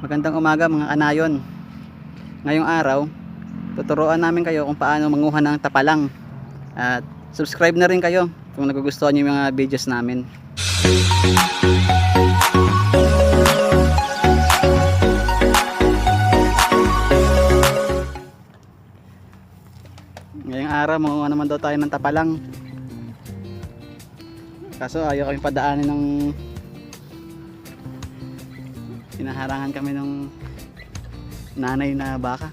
Magandang umaga mga kanayon. Ngayong araw, tuturuan namin kayo kung paano manguha ng tapalang. At subscribe na rin kayo kung nagugustuhan niyo yung mga videos namin. Ngayong araw, manguha naman daw tayo ng tapalang. Kaso ayaw kami padaanin ng Hinaharangan kami ng nanay na baka.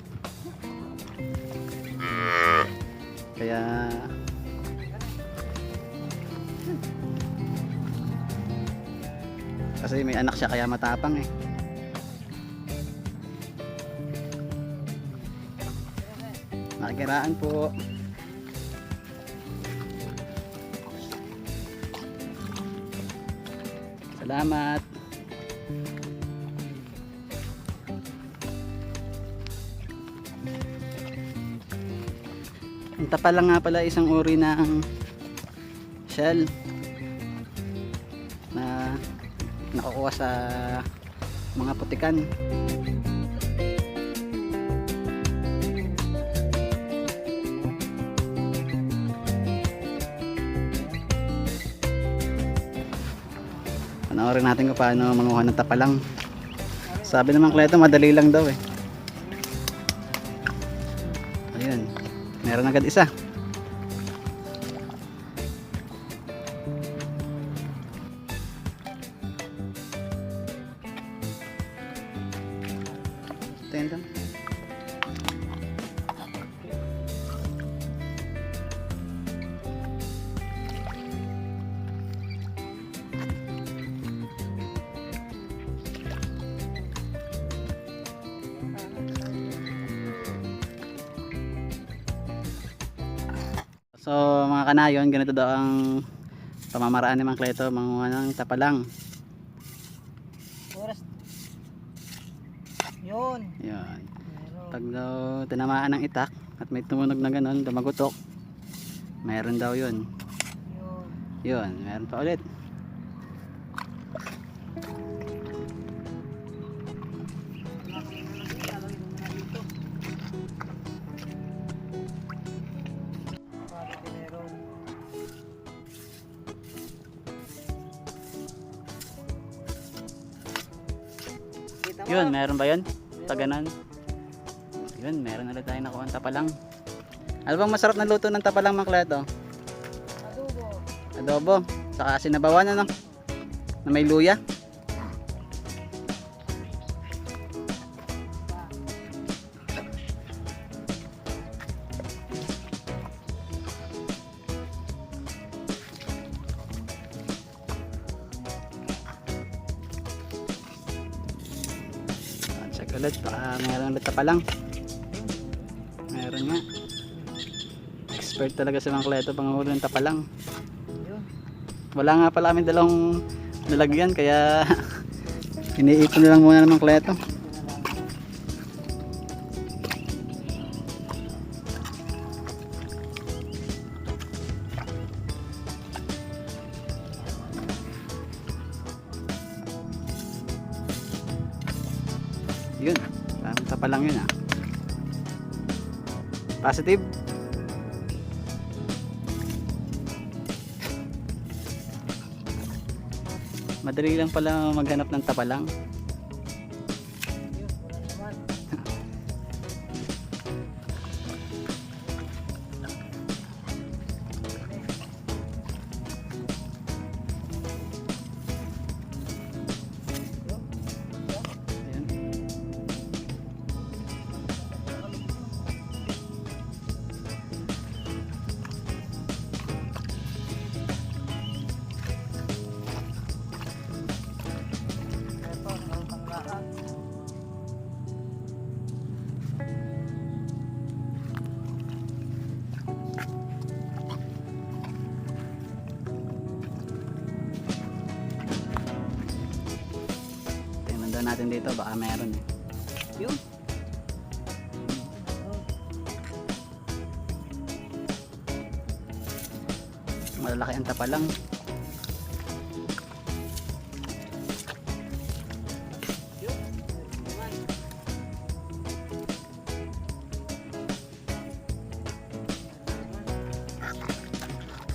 Kaya kasi may anak siya kaya matapang eh. Nakikiraan po. Salamat. Ang tapa lang nga pala isang uri ng shell na nakukuha sa mga putikan. Panoorin natin kung paano manguha ng tapalang. Sabi naman Kleto, madali lang daw eh. Meron agad isa. Tingnan So mga kanayon, ganito daw ang pamamaraan ni Mang Kleto, manguha ng tapalang. Oras. Yun. Meron. Pag daw tinamaan ng itak at may tumunog na ganun, dumagutok, mayroon daw yun. Yun. Yun, meron pa ulit. Yun, meron ba yun? Pag ganun. Yun, meron ulit tayo nakuha ng tapalang. Ano bang masarap na luto ng tapalang Mang Kleto? Adobo. Adobo, saka sinabawan ano? Na may luya. Ulit, baka meron ulit pa lang. Meron nga. Expert talaga si Mang Kleto panguhuli ng tapalang. Wala nga pala kami dalawang nalagyan kaya iniipon na lang muna ng kleto. Yun, Positive. Madali lang pala maghanap ng tapalang. natin dito baka meron eh. Yun. Malalaki ang tapa lang.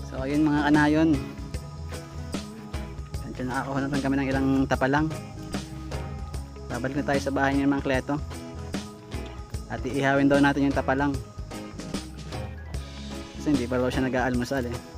So ayun mga kanayon. Nandiyan nakakuha na kami ng ilang tapa lang. Babalik na tayo sa bahay ni Mang Kleto. At iihawin daw natin yung tapalang. Kasi hindi pa raw siya nag-aalmusal eh.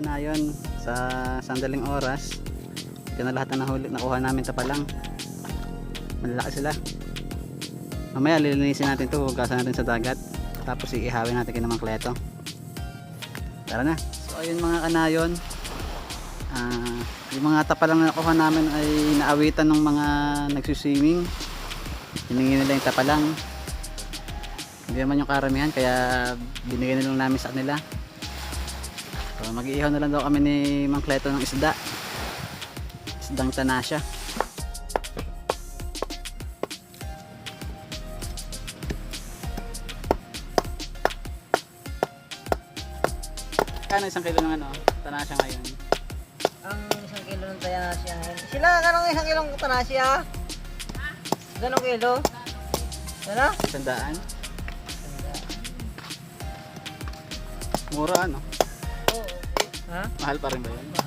Mga kanayon, sa sandaling oras, ito na lahat na nahuli, nakuha namin tapalang. Malalaki sila. Mamaya lilinisin natin ito, hugasan natin sa dagat. Tapos iihawin natin kay Mang Kleto. Tara na. So ayun mga kanayon, ah, yung mga tapalang na nakuha namin ay naawitan ng mga nagsuswimming. Hiningi nila yung tapalang. Hindi naman yung karamihan kaya binigyan na lang namin sa kanila. Mag-iihaw na lang daw kami ni Mang Kleto ng isda. Isdang tanasya. Kano isang kilo ng ano? Tanasya ngayon. Ang isang kilo ng tanasya ngayon. Sila, kanong isang kilong tanasya? Ganong kilo? Ano? Sandaan. Mura ano? Ha? Mahal pa rin ba yun?